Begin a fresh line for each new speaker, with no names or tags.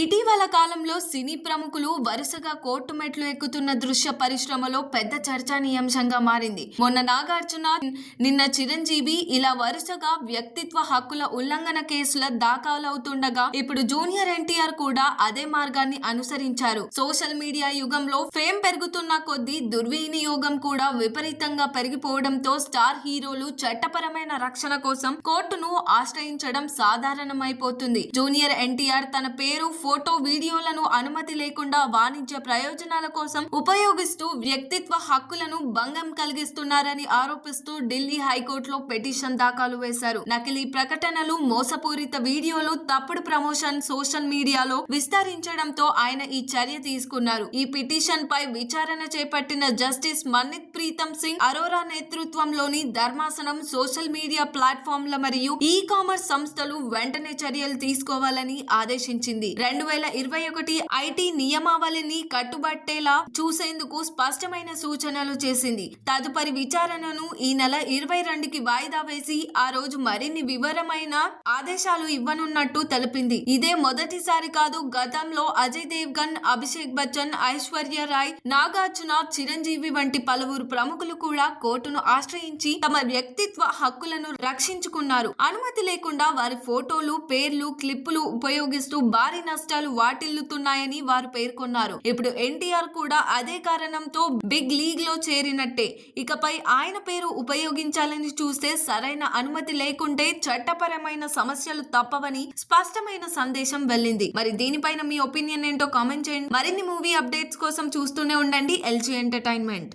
ఇటీవల కాలంలో సినీ ప్రముఖులు వరుసగా కోర్టు మెట్లు ఎక్కుతున్న దృశ్య పరిశ్రమలో పెద్ద చర్చనీయాంశంగా మారింది. మొన్న నాగార్జున నిన్న చిరంజీవి ఇలా వరుసగా వ్యక్తిత్వ హక్కుల ఉల్లంఘన కేసుల దాఖలవుతుండగా ఇప్పుడు జూనియర్ ఎన్టీఆర్ కూడా అదే మార్గాన్ని అనుసరించారు. సోషల్ మీడియా యుగంలో ఫేమ్ పెరుగుతున్న కొద్దీ దుర్వినియోగం కూడా విపరీతంగా పెరిగిపోవడంతో స్టార్ హీరోలు చట్టపరమైన రక్షణ కోసం కోర్టును ఆశ్రయించడం సాధారణమైపోతుంది. జూనియర్ ఎన్టీఆర్ తన పేరు ఫోటో వీడియోలను అనుమతి లేకుండా వాణిజ్య ప్రయోజనాల కోసం ఉపయోగిస్తూ వ్యక్తిత్వ హక్కులను భంగం కలిగిస్తున్నారని ఆరోపిస్తూ ఢిల్లీ హైకోర్టులో పిటిషన్ దాఖలు వేశారు. నకిలీ ప్రకటనలు మోసపూరిత వీడియోలు తప్పుడు ప్రమోషన్ సోషల్ మీడియాలో విస్తరించడంతో ఆయన ఈ చర్య తీసుకున్నారు. ఈ పిటిషన్ పై విచారణ చేపట్టిన జస్టిస్ మన్నిత్ ప్రీతం సింగ్ అరోరా నేతృత్వంలోని ధర్మాసనం సోషల్ మీడియా ప్లాట్ఫామ్ల మరియు ఈ కామర్స్ సంస్థలు వెంటనే చర్యలు తీసుకోవాలని ఆదేశించింది. రెండు వేల ఇరవై ఒకటి ఐటీ నియమావళిని కట్టుబట్టేలా చూసేందుకు స్పష్టమైన సూచనలు చేసింది. తదుపరి విచారణను ఈ నెల ఇరవై రెండుకి వాయిదా వేసి ఆ రోజు మరిన్ని వివరమైన ఆదేశాలు ఇవ్వనున్నట్టు తెలిపింది. ఇదే మొదటిసారి కాదు గతంలో అజయ్ దేవ్గన్ అభిషేక్ బచ్చన్ ఐశ్వర్య రాయ్ నాగార్జున చిరంజీవి వంటి పలువురు ప్రముఖులు కూడా కోర్టును ఆశ్రయించి తమ వ్యక్తిత్వ హక్కులను రక్షించుకున్నారు. అనుమతి లేకుండా వారి ఫోటోలు పేర్లు క్లిప్పులు ఉపయోగిస్తూ భారీ కష్టాలు వాటిల్లుతున్నాయని వారు పేర్కొన్నారు. ఇప్పుడు ఎన్టీఆర్ కూడా అదే కారణంతో బిగ్ లీగ్లో చేరినట్టే. ఇకపై ఆయన పేరు ఉపయోగించాలని చూస్తే సరైన అనుమతి లేకుంటే చట్టపరమైన సమస్యలు తప్పవని స్పష్టమైన సందేశం వెళ్ళింది. మరి దీనిపైన మీ ఒపీనియన్ ఏంటో కామెంట్ చేయండి. మరిన్ని మూవీ అప్డేట్స్ కోసం చూస్తూనే ఉండండి LG entertainment.